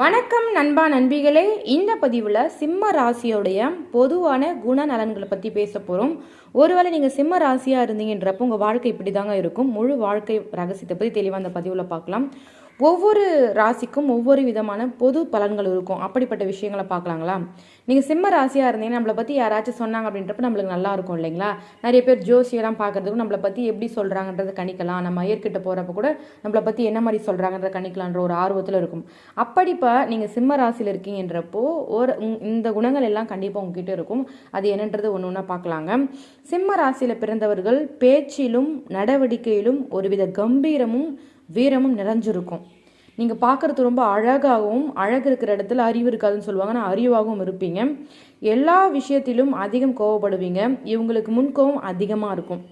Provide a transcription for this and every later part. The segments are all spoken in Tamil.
வணக்கம் நண்பா நண்பிகளே. இந்த பதிவில் சிம்ம ராசியோடைய பொதுவான குணநலன்களை பற்றி பேச போகிறோம் ஒருவேளை நீங்கள் சிம்ம ராசியாக இருந்தீங்கன்றப்போ உங்கள் வாழ்க்கை இப்படி தாங்க இருக்கும். முழு வாழ்க்கை ரகசியத்தை பற்றி தெளிவாக அந்த பதிவில் பார்க்கலாம். ஒவ்வொரு ராசிக்கும் ஒவ்வொரு விதமான பொது பலன்கள் இருக்கும். அப்படிப்பட்ட விஷயங்களை பார்க்கலாங்களா? நீங்கள் சிம்ம ராசியாக இருந்தீங்கன்னா நம்மளை பற்றி யாராச்சும் சொன்னாங்க அப்படின்றப்ப நம்மளுக்கு நல்லா இருக்கும் இல்லைங்களா? நிறைய பேர் ஜோசியெல்லாம் பார்க்கறதுக்கும் நம்மளை பற்றி எப்படி சொல்கிறாங்கன்றதை கணிக்கலாம். நம்ம ஐயர்கிட்ட போகிறப்ப கூட நம்மளை பற்றி என்ன மாதிரி சொல்கிறாங்கன்றத கணிக்கலான்ற ஒரு ஆர்வத்தில் இருக்கும். அப்படிப்பா நீங்கள் சிம்ம ராசியில் இருக்கீங்கன்றப்போ ஒரு இந்த குணங்கள் எல்லாம் கண்டிப்பாக உங்ககிட்ட இருக்கும். அது என்னன்றது ஒன்று ஒன்றா பார்க்கலாங்க. சிம்ம ராசியில் பிறந்தவர்கள் பேச்சிலும் நடவடிக்கையிலும் ஒருவித கம்பீரமும் வீரமும் நிறைஞ்சிருக்கும். நீங்கள் பார்க்குறது ரொம்ப அழகாகவும் அழகு இருக்கிற இடத்துல அறிவு இருக்காதுன்னு சொல்லுவாங்க. ஆனால் அறிவாகவும் இருப்பீங்க. எல்லா விஷயத்திலும் அதிகம் கோவப்படுவீங்க. இவங்களுக்கு முன்கோவம் அதிகமாக இருக்கும்.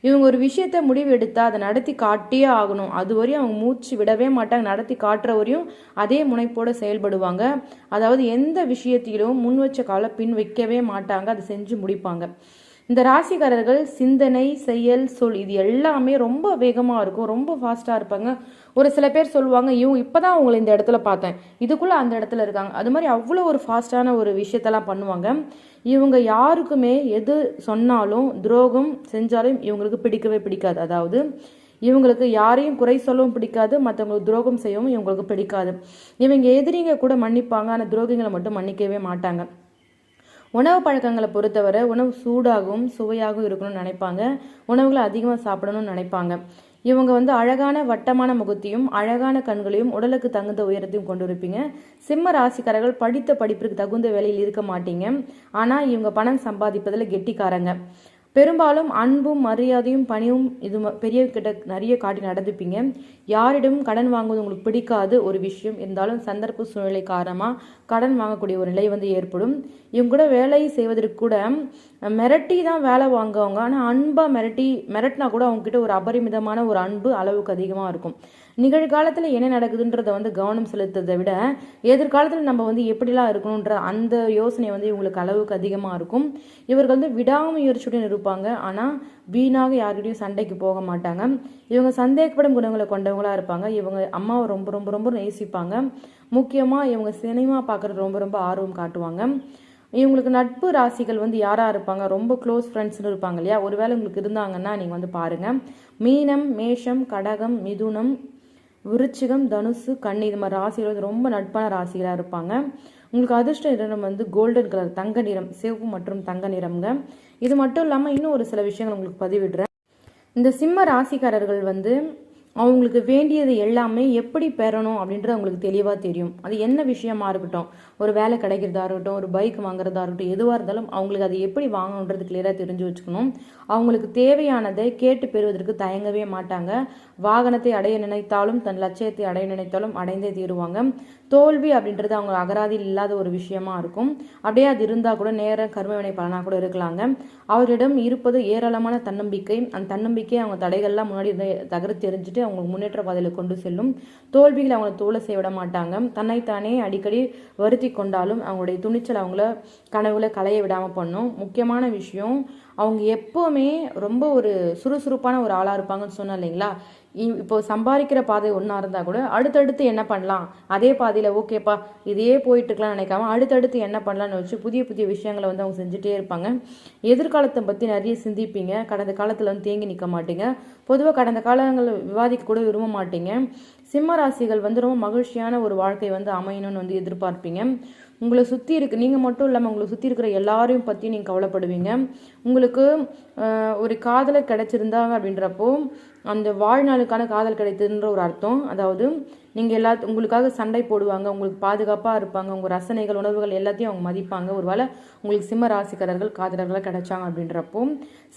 இவங்க ஒரு விஷயத்த முடிவு எடுத்தால் அதை நடத்தி காட்டியே ஆகணும். அது வரையும் அவங்க மூச்சு விடவே மாட்டாங்க. நடத்தி காட்டுற வரையும் அதே முனைப்போடு செயல்படுவாங்க. அதாவது எந்த விஷயத்திலும் முன் வச்ச காலை பின் வைக்கவே மாட்டாங்க. அதை செஞ்சு முடிப்பாங்க. இந்த ராசிக்காரர்கள் சிந்தனை செயல் சொல் இது எல்லாமே ரொம்ப வேகமாக இருக்கும் ரொம்ப ஃபாஸ்ட்டாக இருப்பாங்க. ஒரு சில பேர் சொல்லுவாங்க இவங்க இப்போ தான் அவங்களை இந்த இடத்துல பார்த்தேன். இதுக்குள்ளே அந்த இடத்துல இருக்காங்க. அது மாதிரி அவ்வளோ ஒரு ஃபாஸ்ட்டான ஒரு விஷயத்தெல்லாம் பண்ணுவாங்க. இவங்க யாருக்குமே எது சொன்னாலும் துரோகம் செஞ்சாலும் இவங்களுக்கு பிடிக்கவே பிடிக்காது. அதாவது இவங்களுக்கு யாரையும் குறை சொல்லவும் பிடிக்காது மற்றவங்களுக்கு துரோகம் செய்யவும் இவங்களுக்கு பிடிக்காது. இவங்க எதிரிங்க கூட மன்னிப்பாங்க ஆனால் துரோகிங்களை மட்டும் மன்னிக்கவே மாட்டாங்க. உணவு பழக்கங்களை பொறுத்தவரை உணவு சூடாகவும் சுவையாகவும் இருக்கணும்னு நினைப்பாங்க. உணவுகளை அதிகமாக சாப்பிடணும்னு நினைப்பாங்க. இவங்க வந்து அழகான வட்டமான முகத்தையும் அழகான கண்களையும் உடலுக்கு தகுந்த உயரத்தையும் கொண்டு இருப்பீங்க சிம்ம ராசிக்காரர்கள் படித்த படிப்பிற்கு தகுந்த வேலையில் இருக்க மாட்டீங்க. ஆனால் இவங்க பணம் சம்பாதிப்பதில் கெட்டிக்காரங்க. பெரும்பாலும் அன்பும் மரியாதையும் பணியும் இது பெரிய கிட்ட நிறைய காட்டி நடந்துப்பீங்க. யாரிடமும் கடன் வாங்குவது உங்களுக்கு பிடிக்காது ஒரு விஷயம். இருந்தாலும் சந்தர்ப்ப சூழ்நிலை காரணமாக கடன் வாங்கக்கூடிய ஒரு நிலை வந்து ஏற்படும். இவங்க கூட வேலை செய்வதற்கு கூட மிரட்டி தான் வேலை வாங்குவாங்க. ஆனால் அன்பாக மிரட்டி மிரட்டினா கூட அவங்கக்கிட்ட ஒரு அபரிமிதமான ஒரு அன்பு அளவுக்கு அதிகமாக இருக்கும். நிகழ்காலத்தில் என்ன நடக்குதுன்றதை வந்து கவனம் செலுத்துறதை விட எதிர்காலத்தில் நம்ம வந்து எப்படிலாம் இருக்கணுன்ற அந்த யோசனை வந்து இவங்களுக்கு அளவுக்கு அதிகமாக இருக்கும். இவர்கள் வந்து விடாமுயற்சியுடன் இருப்பாங்க. ஆனால் வீணாக யாருக்கிட்டையும் சண்டைக்கு போக மாட்டாங்க. இவங்க சந்தேகப்படும் குணங்களை கொண்டவங்களா இருப்பாங்க. இவங்க அம்மாவை ரொம்ப ரொம்ப ரொம்ப நேசிப்பாங்க. முக்கியமாக இவங்க சினிமா பார்க்குறது ரொம்ப ரொம்ப ஆர்வம் காட்டுவாங்க. இவங்களுக்கு நட்பு ராசிகள் வந்து யாராக இருப்பாங்க? ரொம்ப க்ளோஸ் ஃப்ரெண்ட்ஸ்னு இருப்பாங்க இல்லையா? ஒருவேளை உங்களுக்கு இருந்தாங்கன்னா நீங்கள் வந்து பாருங்கள் மீனம் மேஷம் கடகம் மிதுனம் விருச்சிகம் தனுசு கண்ணி இது மாதிரி ராசிகள் வந்து ரொம்ப நட்பான ராசிகளாக இருப்பாங்க. உங்களுக்கு அதிர்ஷ்ட நிறம் வந்து கோல்டன் கலர் தங்க நிறம் சிவப்பு மற்றும் தங்க நிறம்ங்க. இது மட்டும் இல்லாமல் இன்னும் ஒரு சில விஷயங்கள் உங்களுக்கு பதிவிடுறேன். இந்த சிம்ம ராசிக்காரர்கள் வந்து அவங்களுக்கு வேண்டியது எல்லாமே எப்படி பெறணும் அப்படின்றது அவங்களுக்கு தெளிவாக தெரியும். அது என்ன விஷயமா இருக்கட்டும். ஒரு வேலை கிடைக்கிறதா இருக்கட்டும் ஒரு பைக் வாங்குறதா இருக்கட்டும் எதுவாக இருந்தாலும் அவங்களுக்கு அதை எப்படி வாங்கணுன்றது கிளியராக தெரிஞ்சு வச்சுக்கணும். அவங்களுக்கு தேவையானதை கேட்டு பெறுவதற்கு தயங்கவே மாட்டாங்க. வாகனத்தை அடைய நினைத்தாலும் தன் லட்சியத்தை அடைய நினைத்தாலும் அடைந்தே தீருவாங்க. தோல்வி அப்படின்றது அவங்க அகராதியில் இல்லாத ஒரு விஷயமா இருக்கும். அப்படியே அது இருந்தால் கூட நேர கர்மவினை பலனாக கூட இருக்கலாங்க. அவரிடம் இருப்பது ஏராளமான தன்னம்பிக்கை. அந்த தன்னம்பிக்கையை அவங்க தடைகள்லாம் முன்னாடி தகர தெரிஞ்சுட்டு தெரிஞ்சுட்டு அவங்களுக்கு முன்னேற்ற பாதையில் கொண்டு செல்லும். தோல்விகளை அவங்களை தோலை செய்ய விட மாட்டாங்க. தன்னைத்தானே அடிக்கடி வருத்தி கொண்டாலும் அவங்களுடைய துணிச்சல் அவங்கள கனவுல களைய விடாமல் பண்ணும். முக்கியமான விஷயம் அவங்க எப்போவுமே ரொம்ப ஒரு சுறுசுறுப்பான ஒரு ஆளாக இருப்பாங்கன்னு சொன்னோம் இல்லைங்களா? இ- இப்போ சம்பாதிக்கிற பாதை ஒன்றா இருந்தால் கூட அடுத்தடுத்து என்ன பண்ணலாம்? அதே பாதையில் ஓகேப்பா இதையே போயிட்டுருக்கலாம் நினைக்காம அடுத்தடுத்து என்ன பண்ணலான்னு வச்சு புதிய புதிய விஷயங்களை வந்து அவங்க செஞ்சுட்டே இருப்பாங்க. எதிர்காலத்தை பற்றி நிறைய சிந்திப்பீங்க. கடந்த காலத்தில் வந்து தேங்கி நிற்க மாட்டீங்க. பொதுவாக கடந்த காலங்களில் விவாதிக்க கூட விரும்ப மாட்டீங்க. சிம்ம ராசிகள் வந்து ரொம்ப மகிழ்ச்சியான ஒரு வாழ்க்கை வந்து அமையணும்னு வந்து எதிர்பார்ப்பீங்க. உங்களை சுற்றி இருக்கு நீங்கள் மட்டும் இல்லாமல் உங்களை சுற்றி இருக்கிற எல்லாரையும் பற்றி நீங்கள் கவலைப்படுவீங்க. உங்களுக்கு ஒரு காதலை கிடச்சிருந்தாங்க அப்படின்றப்போ அந்த வாழ்நாளுக்கான காதல் கிடைத்ததுன்ற ஒரு அர்த்தம். அதாவது நீங்கள் எல்லா உங்களுக்காக சண்டை போடுவாங்க உங்களுக்கு பாதுகாப்பாக இருப்பாங்க உங்கள் ரசனைகள் உணவுகள் எல்லாத்தையும் அவங்க மதிப்பாங்க. ஒருவேளை உங்களுக்கு சிம்ம ராசிக்காரர்கள் காதலர்களாக கிடைச்சாங்க அப்படின்றப்போ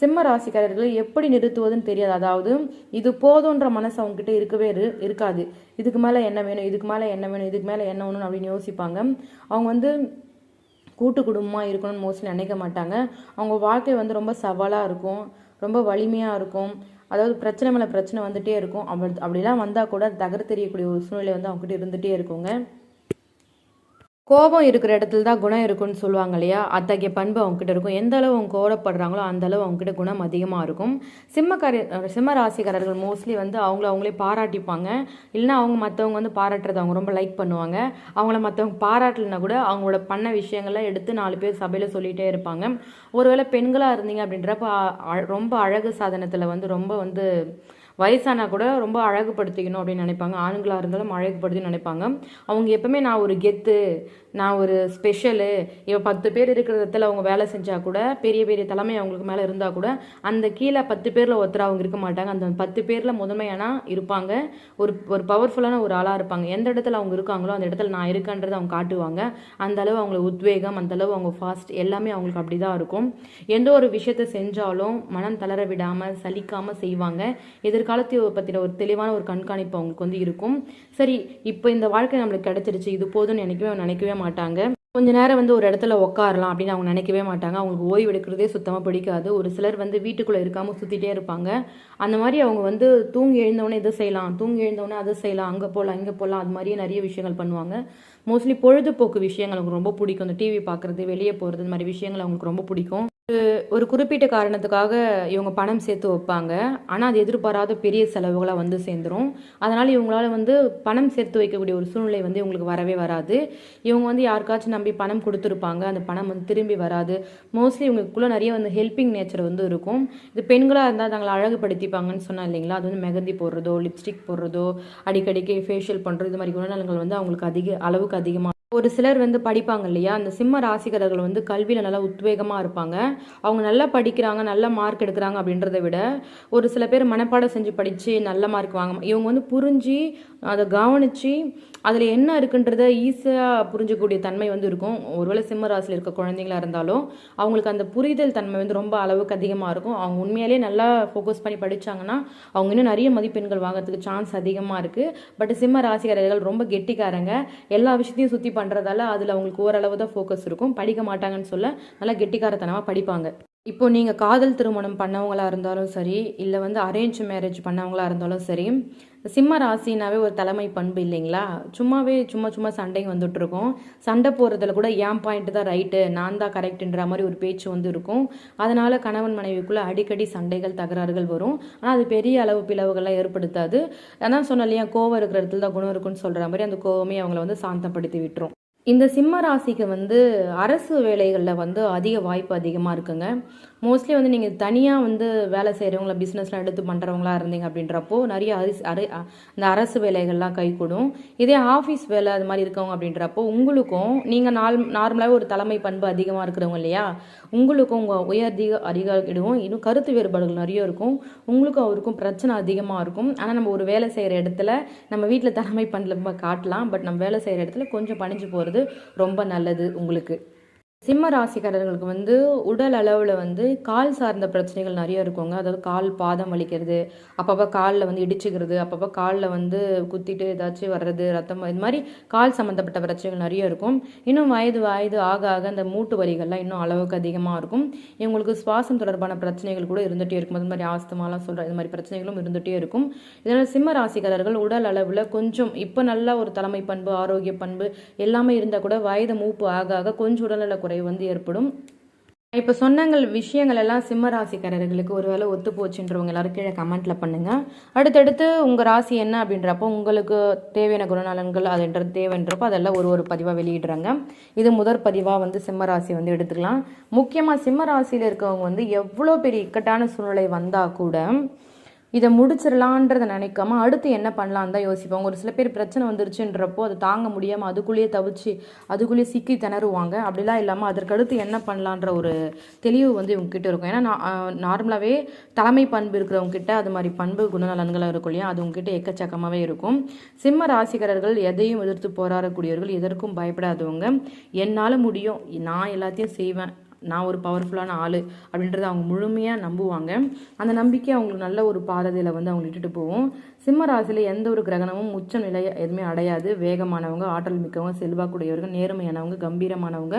சிம்ம ராசிக்காரர்களை எப்படி நிறுத்துவதுன்னு தெரியாது. அதாவது இது போதுன்ற மனசு அவங்ககிட்ட இருக்கவே இரு இருக்காது. இதுக்கு மேலே என்ன வேணும் இதுக்கு மேலே என்ன வேணும் இதுக்கு மேலே என்ன வேணும் அப்படின்னு யோசிப்பாங்க. அவங்க வந்து கூட்டு குடும்பமாக இருக்கணும்னு மோஸ்ட்லி நினைக்க மாட்டாங்க. அவங்க வாழ்க்கை வந்து ரொம்ப சவாலாக இருக்கும் ரொம்ப வலிமையாக இருக்கும். அதாவது பிரச்சனை மேலே பிரச்சனை வந்துகிட்டே இருக்கும். அப்படி அப்படிலாம் வந்தால் கூட தகர தெரியக்கூடிய ஒரு சூழ்நிலை வந்து அவங்ககிட்ட இருந்துகிட்டே இருக்குங்க. கோபம் இருக்கிற இடத்துல தான் குணம் இருக்கும்னு சொல்லுவாங்க இல்லையா? அத்தகைய பண்பு அவங்ககிட்ட இருக்கும். எந்த அளவு அவங்க கோவப்படுறாங்களோ அந்த அளவு அவங்ககிட்ட குணம் அதிகமாக இருக்கும். சிம்மக்காரி சிம்ம ராசிக்காரர்கள் மோஸ்ட்லி வந்து அவங்கள அவங்களே பாராட்டிப்பாங்க. இல்லைன்னா அவங்க மற்றவங்க வந்து பாராட்டுறது அவங்க ரொம்ப லைக் பண்ணுவாங்க. அவங்கள மற்றவங்க பாராட்டலைனா கூட அவங்களோட பண்ண விஷயங்கள்லாம் எடுத்து நாலு பேர் சபையில் சொல்லிகிட்டே இருப்பாங்க. ஒருவேளை பெண்களாக இருந்தீங்க அப்படின்றப்ப ரொம்ப அழகு சாதனத்தில் வந்து ரொம்ப வந்து வயசானா கூட ரொம்ப அழகுபடுத்திக்கணும் அப்படின்னு நினைப்பாங்க. ஆண்களாக இருந்தாலும் அழகுபடுத்தி நினைப்பாங்க. அவங்க எப்பவுமே நான் ஒரு கெத்து நான் ஒரு ஸ்பெஷலு இப்போ பத்து பேர் இருக்கிற இடத்துல அவங்க வேலை செஞ்சால் கூட பெரிய பெரிய தலைமை அவங்களுக்கு மேலே இருந்தால் கூட அந்த கீழே பத்து பேரில் ஒருத்தர் அவங்க இருக்க மாட்டாங்க. அந்த பத்து பேரில் முதன்மையானா இருப்பாங்க. ஒரு ஒரு பவர்ஃபுல்லான ஒரு ஆளாக இருப்பாங்க. எந்த இடத்துல அவங்க இருக்காங்களோ அந்த இடத்துல நான் இருக்கேன்றதை அவங்க காட்டுவாங்க. அந்த அளவு அவங்களுக்கு உத்வேகம் அந்த அளவு அவங்க ஃபாஸ்ட் எல்லாமே அவங்களுக்கு அப்படி தான் இருக்கும். எந்த ஒரு விஷயத்தை செஞ்சாலும் மனம் தளர விடாமல் சலிக்காமல் செய்வாங்க. எதிர்காலத்தை பற்றின ஒரு தெளிவான ஒரு கண்காணிப்பு அவங்களுக்கு வந்து இருக்கும். சரி இப்போ இந்த வாழ்க்கை நம்மளுக்கு கிடைச்சிருச்சு இது போதும்னு நினைக்கவே நினைக்கவே மாட்டாங்க. கொஞ்ச நேரம் வந்து ஒரு இடத்துல உட்காரலாம் அப்படின்னு அவங்க நினைக்கவே மாட்டாங்க. அவங்களுக்கு ஓய்வு எடுக்கிறதே சுத்தமாக பிடிக்காது. ஒரு சிலர் வந்து வீட்டுக்குள்ளே இருக்காமல் சுற்றிட்டே இருப்பாங்க. அந்த மாதிரி அவங்க வந்து தூங்கி எழுந்தவொடனே இதை செய்யலாம் தூங்கி எழுந்தவொடனே அதை செய்யலாம் அங்கே போகலாம் இங்கே போகலாம் அது மாதிரியே நிறைய விஷயங்கள் பண்ணுவாங்க. மோஸ்ட்லி பொழுதுபோக்கு விஷயங்கள் அவங்களுக்கு ரொம்ப பிடிக்கும். இந்த டிவி பார்க்குறது வெளியே போகிறது இந்த மாதிரி விஷயங்கள் அவங்களுக்கு ரொம்ப பிடிக்கும். ஒரு குறிப்பிட்ட காரணத்துக்காக இவங்க பணம் சேர்த்து வைப்பாங்க. ஆனால் அது எதிர்பாராத பெரிய செலவுகளாக வந்து சேர்ந்துரும். அதனால் இவங்களால வந்து பணம் சேர்த்து வைக்கக்கூடிய ஒரு சூழ்நிலை வந்து இவங்களுக்கு வரவே வராது. இவங்க வந்து யாருக்காச்சும் நம்பி பணம் கொடுத்துருப்பாங்க. அந்த பணம் வந்து திரும்பி வராது. மோஸ்ட்லி இவங்களுக்குள்ளே நிறைய வந்து ஹெல்பிங் நேச்சர் வந்து இருக்கும். இது பெண்களாக இருந்தால் தங்களை அழகுபடுத்திப்பாங்கன்னு சொன்னால் இல்லைங்களா? அது வந்து மெகந்தி போடுறதோ லிப்ஸ்டிக் போடுறதோ அடிக்கடிக்கு ஃபேஷியல் பண்ணுறது இது மாதிரி குணநலங்கள் வந்து அவங்களுக்கு அதிக அளவுக்கு அதிகமாக ஒரு சிலர் வந்து படிப்பாங்க இல்லையா? அந்த சிம்ம ராசிக்காரர்கள் வந்து கல்வியில் நல்லா உத்வேகமாக இருப்பாங்க. அவங்க நல்லா படிக்கிறாங்க நல்ல மார்க் எடுக்கிறாங்க அப்படின்றத விட ஒரு சில பேர் மனப்பாடம் செஞ்சு படித்து நல்ல மார்க் வாங்க இவங்க வந்து புரிஞ்சு அதை கவனித்து அதில் என்ன இருக்குன்றத ஈஸியாக புரிஞ்சக்கூடிய தன்மை வந்து இருக்கும். ஒருவேளை சிம்ம ராசியில் இருக்க குழந்தைங்களா இருந்தாலும் அவங்களுக்கு அந்த புரிதல் தன்மை வந்து ரொம்ப அளவுக்கு அதிகமாக இருக்கும். அவங்க உண்மையாலே நல்லா ஃபோக்கஸ் பண்ணி படிச்சாங்கன்னா அவங்க இன்னும் நிறைய மதிப்பெண்கள் வாங்கிறதுக்கு சான்ஸ் அதிகமாக இருக்குது பட் சிம்ம ராசிக்காரர்கள் ரொம்ப கெட்டிக்காரங்க. எல்லா விஷயத்தையும் சுற்றி பண்ணுறதால அதில் அவங்களுக்கு ஓரளவு தான் ஃபோக்கஸ் இருக்கும். படிக்க மாட்டாங்கன்னு சொல்ல நல்லா கெட்டிக்காரத்தனமாக படிப்பாங்க. இப்போ நீங்கள் காதல் திருமணம் பண்ணவங்களா இருந்தாலும் சரி இல்லை வந்து அரேஞ்ச் மேரேஜ் பண்ணவங்களாக இருந்தாலும் சரி சிம்ம ராசினாவே ஒரு தலைமை பண்பு இல்லைங்களா? சும்மாவே சும்மா சும்மா சண்டைங்க வந்துட்டுருக்கோம். சண்டை போடுறதுல கூட ஏன் பாயிண்ட் தான் ரைட்டு நான் தான் கரெக்டுன்ற மாதிரி ஒரு பேச்சு வந்து இருக்கும். அதனால் கணவன் மனைவிக்குள்ளே அடிக்கடி சண்டைகள் தகராறுகள் வரும். ஆனால் அது பெரிய அளவு பிளவுகள்லாம் ஏற்படுத்தாது. அதான் சொன்னாலையா கோவம் இருக்கிற இடத்துல தான் குணம் இருக்குன்னு சொல்கிற மாதிரி அந்த கோவமே அவங்கள வந்து சாந்தப்படுத்தி விட்டுரும். இந்த சிம்ம ராசிக்கு வந்து அரசு வேலைகளில் வந்து அதிக வாய்ப்பு அதிகமாக இருக்குங்க. மோஸ்ட்லி வந்து நீங்கள் தனியாக வந்து வேலை செய்கிறவங்கள பிஸ்னஸ்லாம் எடுத்து பண்ணுறவங்களா இருந்தீங்க அப்படின்றப்போ நிறைய அரிசி அரை அந்த அரசு வேலைகள்லாம் கைகூடும். இதே ஆஃபீஸ் வேலை அது மாதிரி இருக்கவங்க அப்படின்றப்போ உங்களுக்கும் நீங்கள் நாள் நார்மலாகவே ஒரு தலைமை பண்பு அதிகமாக இருக்கிறவங்க இல்லையா? உங்களுக்கும் உங்கள் உயர் அதிக அதிகாரிடும் இன்னும் கருத்து வேறுபாடுகள் நிறைய இருக்கும். உங்களுக்கும் அவருக்கும் பிரச்சனை அதிகமாக இருக்கும். ஆனால் நம்ம ஒரு வேலை செய்கிற இடத்துல நம்ம வீட்டில் தலைமை பண்பு காட்டலாம். பட் நம்ம வேலை செய்கிற இடத்துல கொஞ்சம் பணிஞ்சு போகிறது ரொம்ப நல்லது உங்களுக்கு. சிம்ம ராசிக்காரர்களுக்கு வந்து உடல் அளவில் வந்து கால் சார்ந்த பிரச்சனைகள் நிறைய இருக்குங்க. அதாவது கால் பாதம் வலிக்கிறது அப்பப்போ காலில் வந்து இடிச்சுக்கிறது அப்பப்போ காலில் வந்து குத்திட்டு ஏதாச்சும் வர்றது ரத்தம் இது மாதிரி கால் சம்மந்தப்பட்ட பிரச்சனைகள் நிறைய இருக்கும். இன்னும் வயது வயது ஆக ஆக அந்த மூட்டு வலிகள்லாம் இன்னும் அளவுக்கு அதிகமாக இருக்கும். இவங்களுக்கு சுவாசம் தொடர்பான பிரச்சனைகள் கூட இருந்துகிட்டே இருக்கும். அது மாதிரி ஆஸ்தமாலாம் சொல்கிற இது மாதிரி பிரச்சனைகளும் இருந்துகிட்டே இருக்கும். இதனால் சிம்ம ராசிக்காரர்கள் உடல் அளவில் கொஞ்சம் இப்போ நல்ல ஒரு தலைமை பண்பு ஆரோக்கிய பண்பு எல்லாமே இருந்தால் கூட வயது மூப்பு ஆக ஆக கொஞ்சம் உடல்நல குறைவு வந்து ஏற்படும். இப்போ சொன்னங்கள் விஷயங்கள் எல்லாம் சிம்ம ராசிக்காரர்களுக்கு ஒருவேளை ஒத்து போச்சுன்றவங்க எல்லாரும் கீழே கமெண்ட்ல பண்ணுங்க. அடுத்தடுத்து உங்க ராசி என்ன அப்படின்றப்போ உங்களுக்கு தேவையான குணநலன்கள் அதுன்றது தேவைன்றப்போ அதெல்லாம் ஒரு ஒரு பதிவாக வெளியிடுறாங்க. இது முதற் பதிவாக வந்து சிம்ம ராசி வந்து எடுத்துக்கலாம். முக்கியமாக சிம்ம ராசியில் இருக்கவங்க வந்து எவ்வளோ பெரிய இக்கட்டான சூழ்நிலை வந்தால் கூட இதை முடிச்சிடலான்றதை நினைக்காம அடுத்து என்ன பண்ணலான்னு தான் யோசிப்பாங்க ஒரு சில பேர் பிரச்சனை வந்துருச்சுன்றப்போ அதை தாங்க முடியாமல் அதுக்குள்ளேயே தவிச்சு அதுக்குள்ளேயே சிக்கி திணறுவாங்க. அப்படிலாம் இல்லாமல் அதற்கடுத்து என்ன பண்ணலான்ற ஒரு தெளிவு வந்து இவங்க கிட்ட இருக்கும். ஏன்னா நார்மலாகவே தலைமை பண்பு இருக்கிறவங்க கிட்ட அது மாதிரி பண்பு குணநலன்கள் இருக்கும் இல்லையா? அது உங்ககிட்ட எக்கச்சக்கமாகவே இருக்கும். சிம்ம ராசிகரர்கள் எதையும் எதிர்த்து போராடக்கூடியவர்கள் எதற்கும் பயப்படாதவங்க. என்னால் முடியும். நான் எல்லாத்தையும் செய்வேன். நான் ஒரு பவர்ஃபுல்லான ஆள் அப்படின்றத அவங்க முழுமையாக நம்புவாங்க. அந்த நம்பிக்கை அவங்களுக்கு நல்ல ஒரு பாததையில் வந்து அவங்க இட்டுட்டு போவோம் சிம்ம ராசியில் எந்த ஒரு கிரகணமும் உச்ச நிலை எதுவுமே அடையாது. வேகமானவங்க ஆற்றல் மிக்கவங்க செல்வாக்குடையவர்கள் நேர்மையானவங்க கம்பீரமானவங்க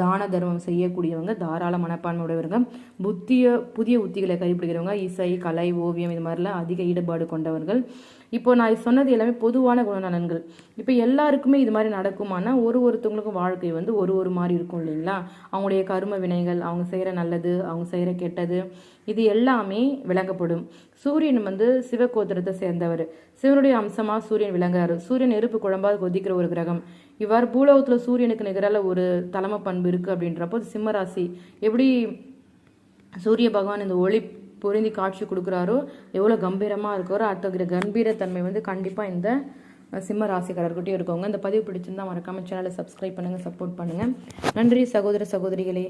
தான தர்மம் செய்யக்கூடியவங்க தாராள மனப்பான்மை உடையவங்க புத்திய புதிய உத்திகளை கைப்பிடிக்கிறவங்க இசை கலை ஓவியம் இது மாதிரிலாம் அதிக ஈடுபாடு கொண்டவர்கள். இப்போ நான் சொன்னது எல்லாமே பொதுவான குணநலன்கள். இப்போ எல்லாருக்குமே இது மாதிரி நடக்குமானா ஒரு ஒருத்தவங்களுக்கும் வாழ்க்கை வந்து ஒரு ஒரு மாதிரி இருக்கும் இல்லைங்களா? அவங்களுடைய கரும வினைகள் அவங்க செய்கிற நல்லது அவங்க செய்கிற கெட்டது இது எல்லாமே விளங்கப்படும். சூரியன் வந்து சிவகோத்திரத்தை சேர்ந்தவர். சிவனுடைய அம்சமாக சூரியன் விளங்குறாரு. சூரியன் நெருப்பு குழம்பாது கொதிக்கிற ஒரு கிரகம். இவ்வாறு பூலோகத்தில் சூரியனுக்கு நிகரால ஒரு தலைமை பண்பு இருக்குது அப்படின்றப்போ சிம்மராசி எப்படி சூரிய பகவான் இந்த ஒளி பொருந்தி காட்சி கொடுக்குறாரோ எவ்வளோ கம்பீரமாக இருக்காரோ அத்தகைய கம்பீரத்தன்மை வந்து கண்டிப்பாக இந்த சிம்ம ராசிக்காரர்கிட்டயும் இருக்கவங்க இந்த பதிவு பிடிச்சிருந்தா மறக்காமல் சேனலை சப்ஸ்கிரைப் பண்ணுங்கள் சப்போர்ட் பண்ணுங்கள் நன்றி சகோதர சகோதரிகளே.